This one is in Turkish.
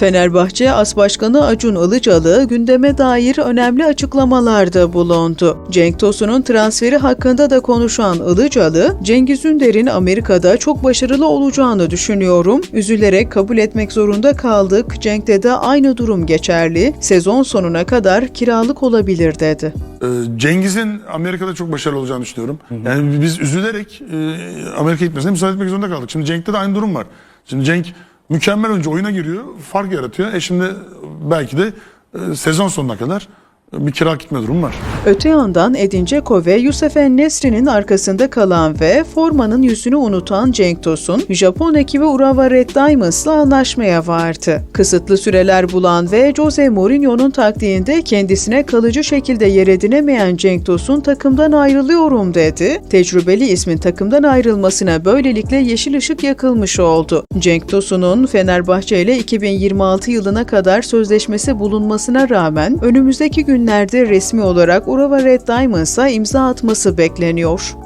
Fenerbahçe As Başkanı Acun Ilıcalı gündeme dair önemli açıklamalarda bulundu. Cenk Tosun'un transferi hakkında da konuşan Ilıcalı, Cengiz Ünder'in Amerika'da çok başarılı olacağını düşünüyorum. Üzülerek kabul etmek zorunda kaldık. Cenk'te de aynı durum geçerli. Sezon sonuna kadar kiralık olabilir dedi. Ee, Cengiz'in Amerika'da çok başarılı olacağını düşünüyorum. Yani biz üzülerek e, Amerika gitmesine müsaade etmek zorunda kaldık. Şimdi Cenk'te de aynı durum var. Şimdi Cenk mükemmel önce oyuna giriyor, fark yaratıyor. E şimdi belki de e, sezon sonuna kadar bir kiralık gitme durumu var. Öte yandan Edin Dzeko ve Yusuf Nesri'nin arkasında kalan ve formanın yüzünü unutan Cenk Tosun, Japon ekibi Urawa Red Diamonds'la anlaşmaya vardı. Kısıtlı süreler bulan ve Jose Mourinho'nun taktiğinde kendisine kalıcı şekilde yer edinemeyen Cenk Tosun takımdan ayrılıyorum dedi. Tecrübeli ismin takımdan ayrılmasına böylelikle yeşil ışık yakılmış oldu. Cenk Tosun'un Fenerbahçe ile 2026 yılına kadar sözleşmesi bulunmasına rağmen önümüzdeki günlerde resmi olarak Urawa Red Diamonds'a imza atması bekleniyor.